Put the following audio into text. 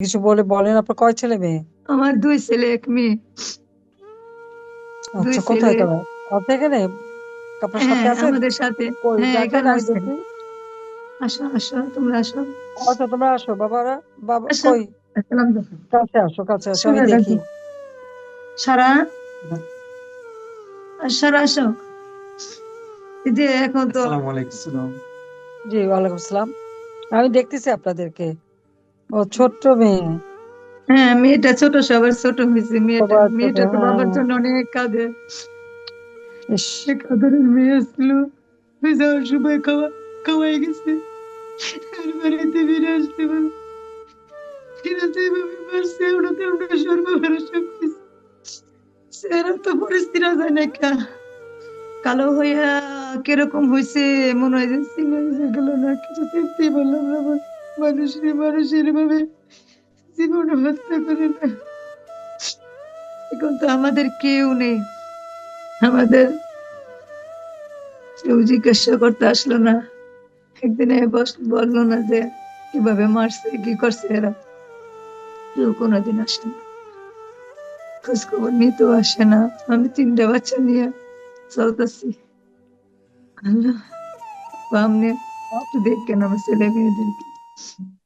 কিছু বলে বলেন আপনার কয় ছেলে মেয়ে? আমার দুই ছেলে এক মেয়ে। আচ্ছা কোথায় তারা আছে এখানে? আপনার সাথে হ্যাঁ আমাদের সাথে। হ্যাঁ এখানে আছেন। আসো আসো তোমরা আসো। আচ্ছা তোমরা আসো। বাবারা বাবা আসো। কই? আসসালাম দেখো কাছে আসো কাছে আসো আমি দেখি। সারা? সারা আসো। এই যে এখন তো আসসালামু আলাইকুম জি ওয়ালাইকুম আসসালাম আমি দেখতেছি আপনাদেরকে। ও ছোট্ট মেয়ে? হ্যাঁ মেয়েটা ছোট সবার ছোট হয়েছে। মেয়েটা মেয়েটা তো বাবার হ্যাঁ। জন্য অনেক কাঁদে। মেয়ে ওই যাওয়ার সময় খাওয়া খাওয়াই গেছে। আর বাড়িতে ফিরে আসতে পারে সেরকম তো পরিস্থিতি যায় না কা কালো হইয়া কীরকম হয়েছে মনে হয় যে সিনে গেল না কিছু দেখতে পারলাম না মানুষের মানুষের ভাবে জীবন হত্যা করে না। এখন তো আমাদের কেউ নেই। আমাদের কেউ জিজ্ঞাসা করতে আসলো না। একদিনে বলল না যে, কীভাবে মারছে, কি করছে এরা? কেউ কোনোদিন আসে না। খোঁজ খবর নিতেও আসে না। আমি তিনটা বাচ্চা নিয়ে চলতেছি। আল্লাহ বামনে একটু দেখেন আমার ছেলে মেয়েদেরকে। Sim.